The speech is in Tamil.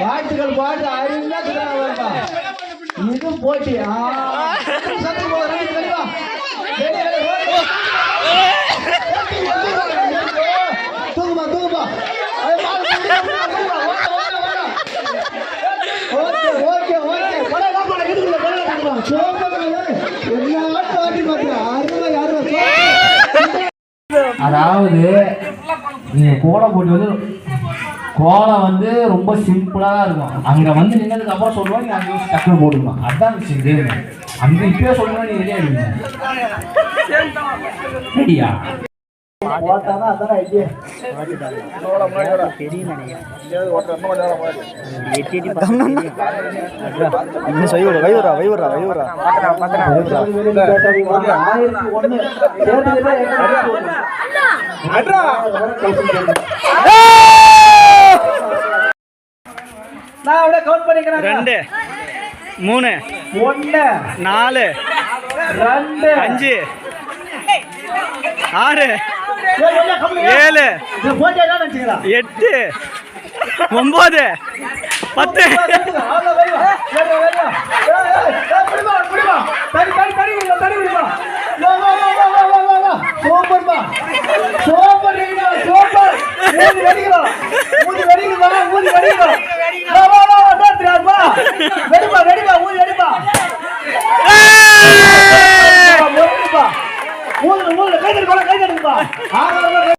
பாட்டுகள் பாட்டு அருமையா சொல்றாங்க இது போட்டி சத்து தூக்குமா தூக்குமா ஓகே, ஓகே, ஓகே, என்ன ஆட்டம் ஆடி அதாவது நீங்க கோலம் போட்டி வந்து கோலம் வந்து ரொம்ப சிம்பிளா தான் இருக்கும். அங்க வந்து நின்னதுக்கு அப்புறம் சொல்லுவோம் நீங்க அங்க டக்குனு போட்டுக்கணும் அதான் விஷயம் அங்க இப்பயே சொல்லணும் நீங்க ரெடியா இருங்க ரெடியா நான் அப்படியே கவுண்ட் பண்ணிக்கிறேன் ரெண்டு மூணு நாலு ரெண்டு அஞ்சு ஆறு. ஏழு எட்டு ஒன்பது பத்து. மூணு மூணு கை தட்டு போல கை தட்டுப்பா